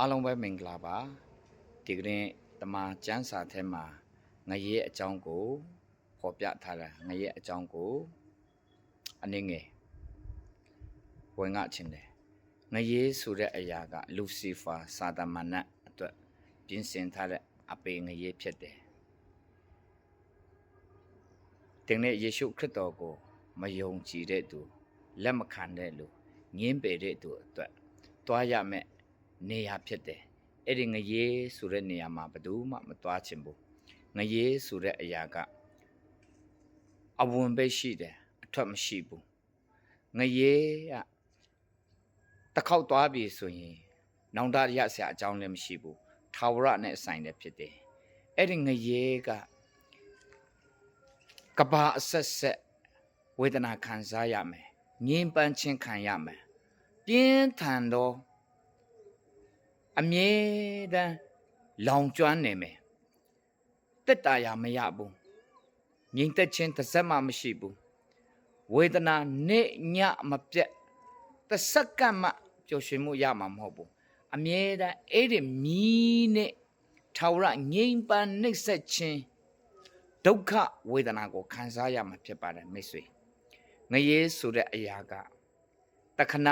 အားလုံးပဲမင်္ဂလာပါဒီကနေ့တမန်ကျမ်းစာထဲမှာငရဲအကြောင်းကိုဖော်ပြထားတာငရဲအကြောင်းကိုအနည်းငယ်ဝင်ငါချင်းတယ်ငရဲဆိုတဲ့အရာကလူစီဖာစာတမဏတ်အတွက်ပြင်ဆင်ထားတဲ့အပေငရဲဖြစ်တယ်တင်တဲ့ယေရှုခရစ်တော်ကိုမယုံကြည်တဲ့သူလက်မခံတဲ့လူငင်းပယ်တဲ့သူအတွက်တွားရမယ် နေရာဖြစ်တယ်အဲ့ဒီငရေဆိုတဲ့နေရာမှာဘယ်သူမှမသွားချင်ဘူးငရေဆိုတဲ့အရာကအဝင်ပဲရှိတယ်အထွက်မရှိဘူးငရေကတစ်ခေါက်သွားပြီဆိုရင် နောင်တရဆရာအကြောင်းလည်းမရှိဘူးထာဝရနဲ့အဆိုင်လည်းဖြစ်တယ်အဲ့ဒီငရေကကဘာအဆက်ဆက်ဝေဒနာခံစားရမယ်ငင်းပန်းခြင်းခံရမယ်ပြင်းထန်သော အမြဲတမ်းလောင်ကျွမ်းနေမယ်တက်တာရမရဘူးငြိမ်သက်ခြင်းတစ်စက်မှမရှိဘူးဝေဒနာနဲ့ညမပြတ်တစ်စက္ကန့်မှပျော်ရွှင်မှုရမှာမဟုတ်ဘူးအမြဲတမ်းအဲ့ဒီမီးနဲ့ထာဝရငြိမ်ပန်းနှိပ်စက်ခြင်းဒုက္ခဝေဒနာကိုခံစားရမှာဖြစ်ပါတယ်မိတ်ဆွေငရေဆိုတဲ့အရာကတခဏ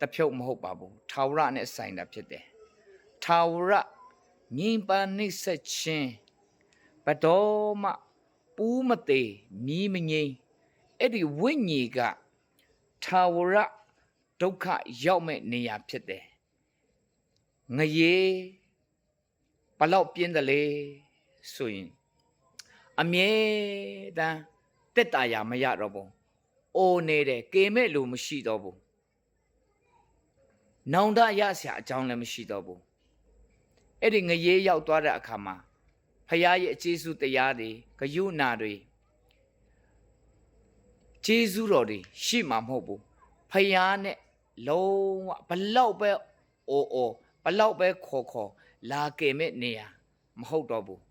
တစ်ဖြုတ်မဟုတ်ပါဘူးထာဝရနဲ့ဆိုင်တာဖြစ်တယ်ထာဝရငြိမ်ပန်းနှိပ်စက်ခြင်းဘယ်တော်မှပူးမသေးမြီးမငိမ့်အဲ့ဒီဝိညာဉ်ကထာဝရဒုက္ခရောက်မဲ့နေရာဖြစ်တယ်ငရေဘလောက်ပြင်းတယ်လေဆိုရင်အမြဲတမ်းတက်တာရမရတော့ဘူးအိုနေတယ်ကေမဲ့လို့မရှိတော့ဘူး နောင်တရဆရာအကြောင်းလည်းမရှိတော့ဘူးအဲ့ဒီငရေရောက်သွားတဲ့အခါမှာဖခင်ရဲ့အကျေးဇူးတရားတွေဂယုဏတွေကျေးဇူးတော်တွေရှိမှာမဟုတ်ဘူးဖခင်နဲ့လုံးဝဘလောက်ပဲအိုအိုဘလောက်ပဲခေါ်ခေါ်လာကယ်မဲ့နေရမဟုတ်တော့ဘူး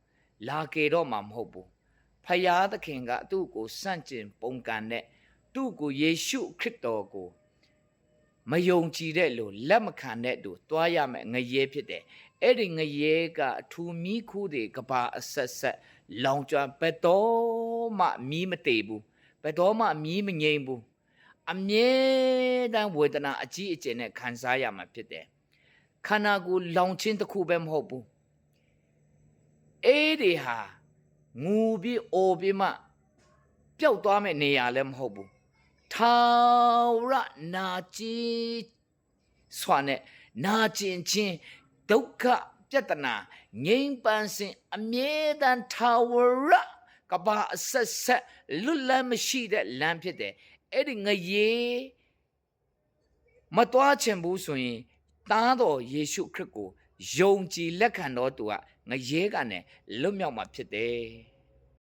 လာကယ်တော့မှာမဟုတ်ဘူးဖခင်သခင်ကသူ့ကိုစန့်ကျင် ပုန်ကန်တဲ့သူ့ကိုယေရှုခရစ်တော်ကို မယုံကြည်တဲ့လူလက်မခံတဲ့သူတွားရမယ်ငရဲဖြစ်တယ်အဲ့ဒီငရဲကအထူမီးခုတွေကဘာအဆက်ဆက်လောင်ကျွမ်းဘယ်တော့မှမီးမတေဘူးဘယ်တော့မှမီးမငြိမ်ဘူးအမြဲတမ်းဝေဒနာအကြီးအကျယ်နဲ့ခံစားရမှာဖြစ်တယ်ခန္ဓာကိုယ်လောင်ခြင်းတစ်ခုပဲမဟုတ်ဘူးအဲ့ဒီဟာငူပြီးအိုပြီးမှပျောက်သွားမယ့်နေရာလည်းမဟုတ်ဘူး ထာဝရနာကြည်စွာနဲ့နာကျင်ခြင်းဒုက္ခပြတနာငြိမ်းပန်းစဉ်အမြဲတမ်းထာဝရကဘာအဆက်ဆက်လွတ်လပ်မရှိတဲ့လမ်းဖြစ်တယ်အဲ့ဒီငရေမတော်ချင်ဘူးဆိုရင်သားတော်ယေရှုခရစ်ကိုယုံကြည်လက်ခံတော်သူကငရဲကနေလွတ်မြောက်မှာဖြစ်တယ်